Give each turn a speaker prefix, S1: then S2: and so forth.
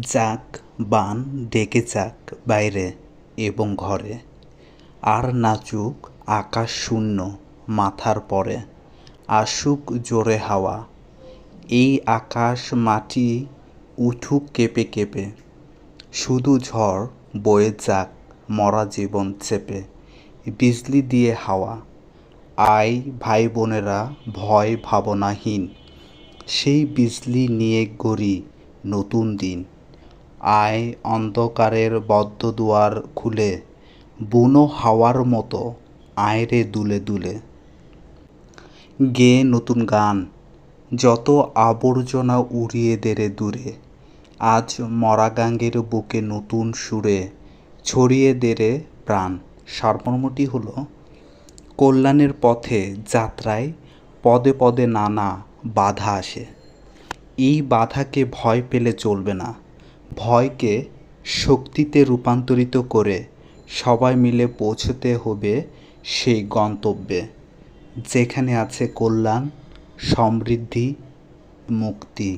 S1: যাক, বান ডেকে যাক বাইরে এবং ঘরে। আর নাচুক আকাশ শূন্য মাথার পরে, আসুক জোরে হাওয়া। এই আকাশ মাটি উঠুক কেঁপে কেঁপে। শুধু ঝড় বয়ে যাক মরা জীবন চেপে, বিজলি দিয়ে হাওয়া। আই ভাই বোনেরা ভয় ভাবনাহীন, সেই বিজলি নিয়ে গড়ি নতুন দিন। আয় অন্ধকারের বদ্ধ দুয়ার খুলে, বুনো হাওয়ার মতো আয়রে দুলে দুলে। গেয়ে নতুন গান, যত আবর্জনা উড়িয়ে দেরে দূরে, আজ মরা গাঙ্গের বুকে নতুন সুরে ছড়িয়ে দেরে প্রাণ। সারমর্মটি হলো, কল্যাণের পথে যাত্রায় পদে পদে নানা বাধা আসে। এই বাধাকে ভয় পেলে চলবে না। ভয়কে শক্তিতে রূপান্তরিত করে সবাই মিলে পৌঁছতে হবে সেই গন্তব্যে, যেখানে আছে কল্যাণ, সমৃদ্ধি, মুক্তি।